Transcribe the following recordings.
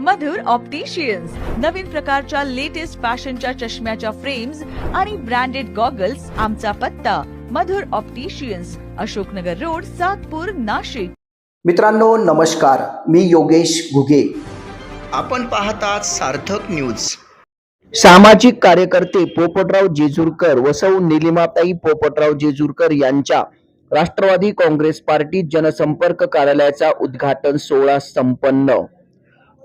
मधुर opticians नवीन प्रकारच्या latest फॅशनच्या चष्म्याच्या फ्रेम्स आणि ब्रँडेड गॉगल्स आमचा पत्ता. Madhur opticians Ashoknagar road Satpur Nashik. मित्रांनो नमस्कार. मी योगेश घुगे. आपण पाहतात सार्थक न्यूज सामाजिक कार्यकर्ते पोपटराव जेजूरकर व सौ निलिमाताई पोपटराव जेजूरकर यांच्या राष्ट्रवादी काँग्रेस पार्टी जनसंपर्क कार्यालयाचा उद्घाटन सोहळा संपन्न.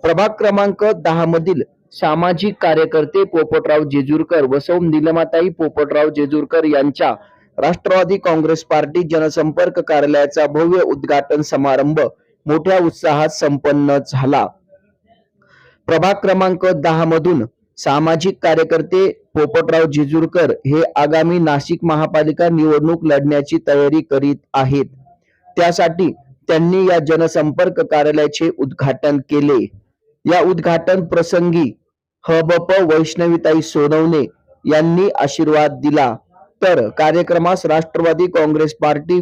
प्रभाग क्रमांक दहा मधील सामाजिक कार्यकर्ते पोपटराव जेजूरकर व सौ निलमाताई पोपटराव जेजूरकर यांच्या राष्ट्रवादी काँग्रेस पार्टी जनसंपर्क कार्यालयाचा भव्य उद्घाटन समारंभ मोठ्या उत्साहात संपन्न झाला. प्रभाग क्रमांक दहा मधून सामाजिक कार्यकर्ते पोपटराव जेजूरकर हे आगामी नाशिक महापालिका निवडणूक लढण्याची तयारी करीत आहेत. त्यासाठी त्यांनी या जनसंपर्क कार्यालयाचे उद्घाटन केले. या उद्घाटन प्रसंगी हबप वैष्णवीताई सोनवणे यांनी आशीर्वाद दिला. तर कार्यक्रमास राष्ट्रवादी काँग्रेस पार्टी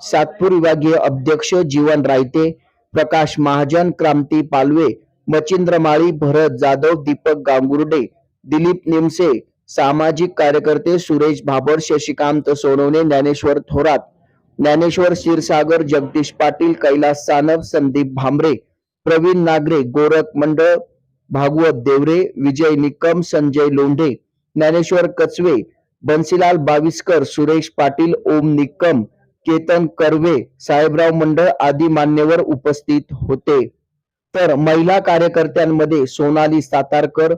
सातपूर विभागीय अध्यक्ष जीवन रायते प्रकाश महाजन क्रांती पालवे मचिंद्र माळी भरत जाधव दीपक गांगुर्डे दिलीप निमसे सामाजिक कार्यकर्ते सुरेश भाबर शशिकांत सोनवणे ज्ञानेश्वर थोरात ज्ञानेश्वर क्षीरसागर जगदीश पाटील कैलास सानप संदीप भांबरे प्रवीण नागरे गोरख मंडळ भागवत देवरे विजय निकम संजय लोंढे ज्ञानेश्वर कचवे बन्सीलाल बाविस्कर सुरेश पाटील ओम निकम केतन कर्वे साहेबराव मंडळ आदी मान्यवर उपस्थित होते. तर महिला कार्यकर्त्यांमध्ये सोनाली सातारकर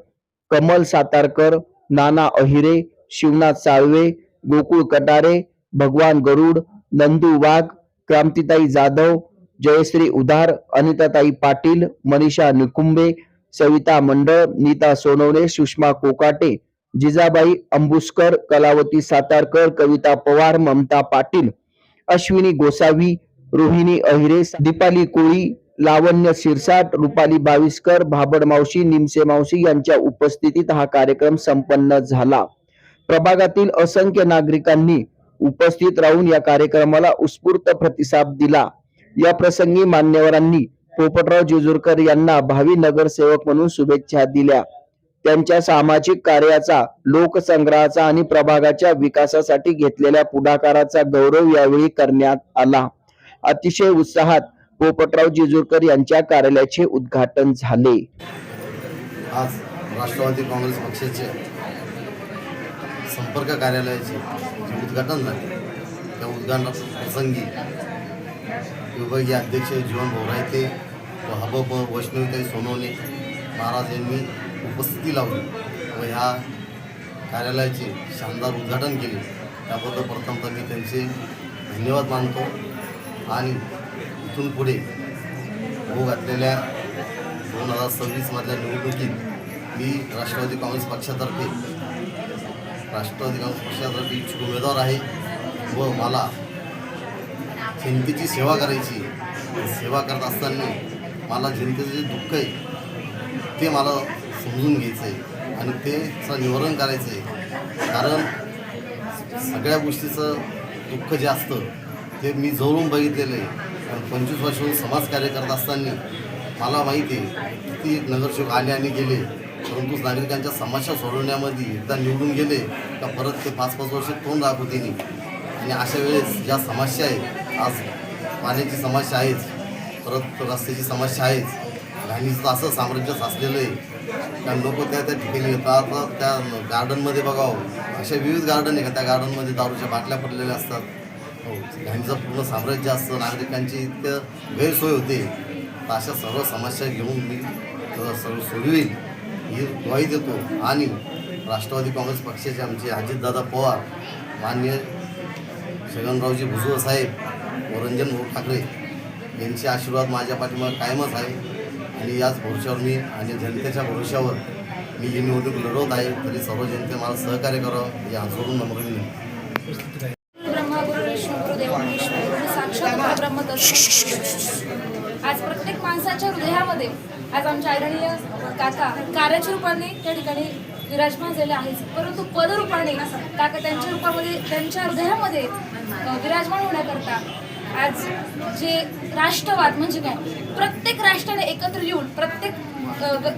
कमल सातारकर नाना अहिरे शिवनाथ साळवे गोकुळ कटारे भगवान गरुड नंदू वाघ क्रांतिताई जाधव जयश्री उधार अनिताताई पाटील मनीषा निकुंबे सविता मंडळ नीता सोनवणे सुषमा कोकाटे जिजाबाई अंबुस्कर कलावती सातारकर कविता पवार ममता पाटील अश्विनी गोसावी रोहिणी अहिरे दीपाली कोळी लावण्य शिरसाट रुपाली बाविस्कर भाबड मावशी निमसे मावशी यांच्या उपस्थितीत हा कार्यक्रम संपन्न झाला. प्रभागातील असंख्य नागरिकांनी उपस्थित राहून या कार्यक्रमाला उत्स्फूर्त प्रतिसाद दिला. या प्रसंगी मान्यवरांनी पोपटराव जेजूरकर यांना भावी नगरसेवक म्हणून शुभेच्छा दिल्या. त्यांच्या सामाजिक कार्याचा लोकसंग्रहाचा आणि प्रभागाच्या विकासासाठी घेतलेल्या पुढाकाराचा गौरव यावेळी करण्यात आला. अतिशय उत्साहात पोपटराव जेजूरकर यांच्या कार्यालयाचे उद्घाटन झाले. आज राष्ट्रवादी काँग्रेस पक्षाचे संपर्क कार्यालयाचे उद्घाटन झाले त्या उद्घाटन प्रसंगी विभागीय अध्यक्ष जीवन भोरायते व हबब वैष्णवीताई सोनवणे महाराज यांनी उपस्थिती लावली व ह्या कार्यालयाचे शानदार उद्घाटन केले. त्याबद्दल प्रथमतः मी त्यांचे धन्यवाद मानतो आणि इथून पुढे होऊ घातलेल्या दोन हजार सव्वीसमधल्या निवडणुकीत मी राष्ट्रवादी काँग्रेस पक्षातर्फे राष्ट्रवादी काँग्रेस पक्षातर्फे इच्छुक उमेदवार आहे व मला जनतेची सेवा करायची सेवा करत असताना मला जनतेचं जे दुःख आहे ते मला समजून घ्यायचं आहे आणि तेचं निवारण करायचं आहे कारण सगळ्या गोष्टीचं दुःख जे असतं ते मी जवळून बघितलेलं आहे. आणि पंचवीस वर्षाहून समाजकार्य करत असताना मला माहिती आहे किती नगरसेवक आले आणि गेले परंतु नागरिकांच्या समस्या सोडवण्यामध्ये एकदा निवडून गेले का परत ते पाच पाच वर्ष तोंड दाखवते आणि अशा वेळेस ज्या समस्या आहेत आज पाण्याची समस्या आहेच परत रस्त्याची समस्या आहेच. घाणीचं असं साम्राज्य साचलेलं आहे. कारण लोक त्या त्या ठिकाणी येतात तर त्या गार्डनमध्ये बघावं हो. अशा विविध गार्डन आहे का? त्या गार्डनमध्ये दारूच्या बाटल्या पडलेल्या असतात. हो घाणीचं पूर्ण साम्राज्य असतं. नागरिकांची इतकं गैरसोय होते. तर अशा सर्व समस्या घेऊन मी सर्व सोडवील ही ग्वाही देतो. आणि राष्ट्रवादी काँग्रेस पक्षाचे आमचे अजितदादा पवार मान्य छगनरावजी भुजबळ साहेब व रंजन भाऊ ठाकरे यांचे आशीर्वाद माझ्या पाठीमागे कायमच आहे. आणि याच भरोश्यावर मी आणि जनतेच्या भरोश्यावर मी ही निवडणूक लढवत आहे. तरी सर्व जनते मला सहकार्य करावं हे हात जोडून नम्र विनंती. आज प्रत्येक माणसाच्या हृदयामध्ये आज आमच्या आदरणीय काका कार्याच्या रूपाने त्या ठिकाणी विराजमान झाले आहेत. परंतु पदरूपाने काका त्यांच्या रूपामध्ये त्यांच्या हृदयामध्ये विराजमान होण्याकरता आज जे राष्ट्रवाद म्हणजे काय? प्रत्येक राष्ट्राने एकत्र येऊन प्रत्येक अ,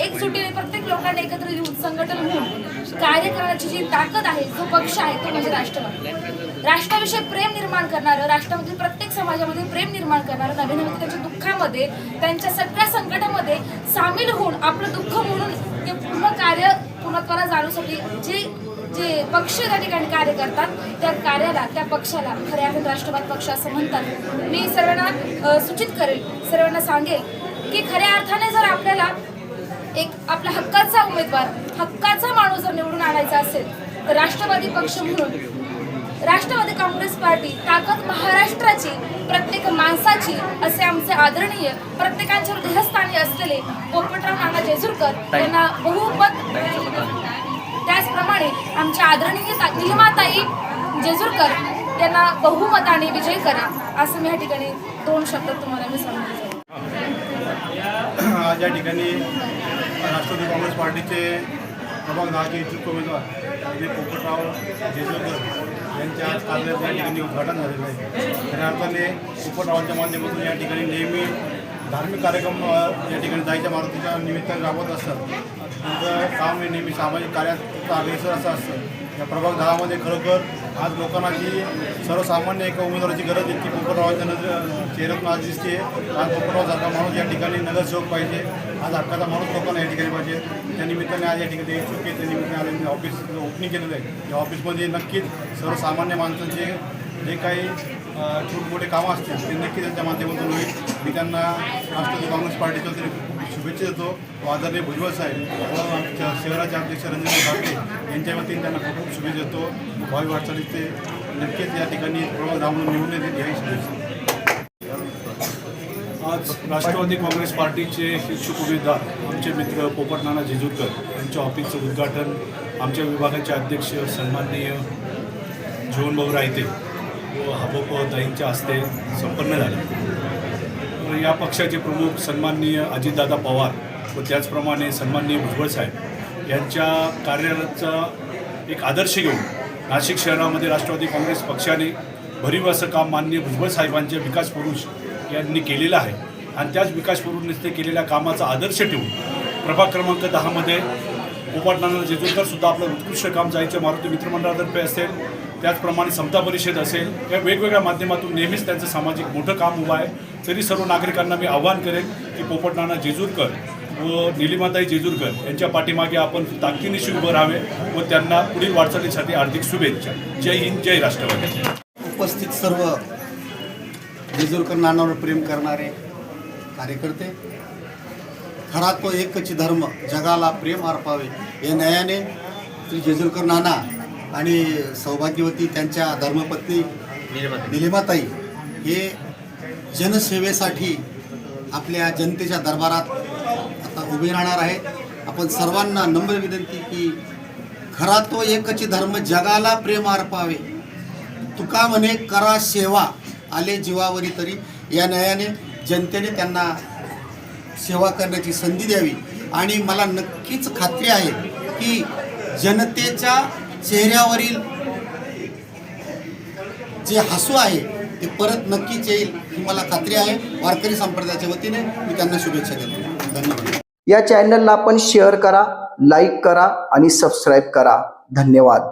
एकजुटीने प्रत्येक लोकांनी एकत्र येऊन संघटन होऊन कार्य करण्याची जी ताकद आहे जो पक्ष आहे तो म्हणजे राष्ट्रवाद. राष्ट्राविषयी प्रेम निर्माण करणारं राष्ट्रामध्ये प्रत्येक समाजामध्ये प्रेम निर्माण करणारं नवीन नवीन त्यांच्या दुःखामध्ये त्यांच्या सगळ्या संकटामध्ये सामील होऊन आपलं दुःख म्हणून ते पूर्ण कार्य पूर्णत्वाला जाण्यासाठी जे जे पक्ष त्या ठिकाणी कार्य करतात त्या कार्याला त्या पक्षाला खऱ्या अर्थाने राष्ट्रवाद पक्ष असं म्हणतात. मी सर्वांना सूचित करेल सर्वांना सांगेल की खऱ्या अर्थाने जर आपल्याला एक आपला हक्काचा उमेदवार हक्काचा माणूस जर निवडून आणायचा असेल तर राष्ट्रवादी पक्ष म्हणून राष्ट्रवादी काँग्रेस पार्टी ताकद महाराष्ट्राची प्रत्येक माणसाची असे आमचे आदरणीय प्रत्येकांच्या हृदयस्थानी असलेले पोपटराव नाना जेजुरकर यांना बहुमत त्याचप्रमाणे आमच्या आदरणीय ता- निलिमाताई जेजुरकर यांना बहुमताने विजय करा. असं मी या ठिकाणी दोन शब्द तुम्हाला मी सांगतो आज या ठिकाणी राष्ट्रवादी काँग्रेस पार्टीचे प्रभाग दहाचे इच्छुक उमेदवार म्हणजे पोपटराव जेजुरकर यांच्या आज कार्यालयाचं या ठिकाणी उद्घाटन झालेलं आहे. खऱ्या अर्थाने पोपटरावांच्या माध्यमातून या ठिकाणी नेहमी धार्मिक कार्यक्रम या ठिकाणी जायच्या मारुतीच्या निमित्ताने राबवत असतात. त्यांचं काम हे नेहमी सामाजिक कार्यात अग्रेसर असं असतं. या प्रभाग दहामध्ये खरोखर आज लोकांना जी सर्वसामान्य एका उमेदवाराची गरज आहे ती पोपटरावांच्या नजर चेहऱ्यातून आज दिसते. आज पोपटरावसारखा माणूस या ठिकाणी नगरसेवक पाहिजे. आज हक्काचा माणूस लोकांना या ठिकाणी पाहिजे. त्या निमित्ताने आज या ठिकाणी इच्छुक आहे त्या निमित्ताने आज ऑफिस ओपनिंग केलेलं आहे. या ऑफिसमध्ये नक्कीच सर्वसामान्य माणसांचे जे काही छोटे मोठे कामं असतील ते नक्की त्यांच्या माध्यमातून होईल. मी त्यांना राष्ट्रवादी काँग्रेस पार्टीच्या तरी शुभेच्छा देतो. व आदरणीय भुजबळ साहेब व आमच्या शहराचे अध्यक्ष रंजन भाटे यांच्या वतीने त्यांना खूप खूप शुभेच्छा देतो. भावी वाटचालीत ते नक्कीच या ठिकाणी प्रभाग धामून निवडून येतील याही शुभेच्छा. आज राष्ट्रवादी काँग्रेस पार्टीचे इच्छुक उमेदवार आमचे मित्र पोपट नाना जेजूरकर यांच्या ऑफिसचं उद्घाटन आमच्या विभागाचे अध्यक्ष सन्माननीय जीवनभाऊ रायते व दाईंच्या हस्ते संपन्न झालं. या पक्षाचे प्रमुख सन्माननीय अजितदादा पवार व त्याचप्रमाणे सन्माननीय भुजबळ साहेब यांच्या कार्याचा एक आदर्श घेऊन नाशिक शहरामध्ये राष्ट्रवादी काँग्रेस पक्षाने भरीव असं काम माननीय भुजबळ साहेबांचे विकास पुरुष यांनी केलेलं आहे. आणि त्याच विकास पुरुषने केलेल्या कामाचा आदर्श ठेवून प्रभाग क्रमांक दहामध्ये पोपाटनाना जेजुरकर सुद्धा आपलं उत्कृष्ट काम जायचं मारुती मित्रमंडळातर्फे असेल. त्याचप्रमाणे समता परिषद असेल या वेगवेगळ्या माध्यमातून नेहमीच त्यांचं सामाजिक मोठं काम उभं आहे. तरी सर्व नागरिकांना मी आव्हान करेन की पोपटनाना जेजूरकर व निलिमाताई जेजूरकर यांच्या पाठीमागे आपण ताकदीनिशी उभं राहावे व त्यांना पुढील वाटचालीसाठी हार्दिक शुभेच्छा. जय हिंद जय राष्ट्रवादी. उपस्थित सर्व जेजूरकर नानावर प्रेम करणारे कार्यकर्ते खरा तो एकच धर्म जगाला प्रेम अर्पावे या न्यायाने श्री जेजूरकर नाना आणि सौभाग्यवती त्यांच्या धर्मपत्नी निलिमाताई हे जनसेवेसाठी आपल्या जनतेच्या दरबारात आता उभे राहणार आहेत. आपण सर्वांना नम्र विनंती की खरा तो एकच धर्म जगाला प्रेम अर्पावे. तुका म्हणे करा सेवा. आले जीवावरी तरी. या न्यायाने जनतेने त्यांना सेवा करण्याची संधी द्यावी. आणि मला नक्कीच खात्री आहे की जनतेच्या चेहऱ्यावरील जे हसू आहे ते परत नक्कीच येईल ही मला खात्री आहे. वारकरी संप्रदायाच्या वतीने मी त्यांना शुभेच्छा देतो. धन्यवाद. या चॅनलला आपण शेअर करा लाईक करा आणि सबस्क्राईब करा. धन्यवाद.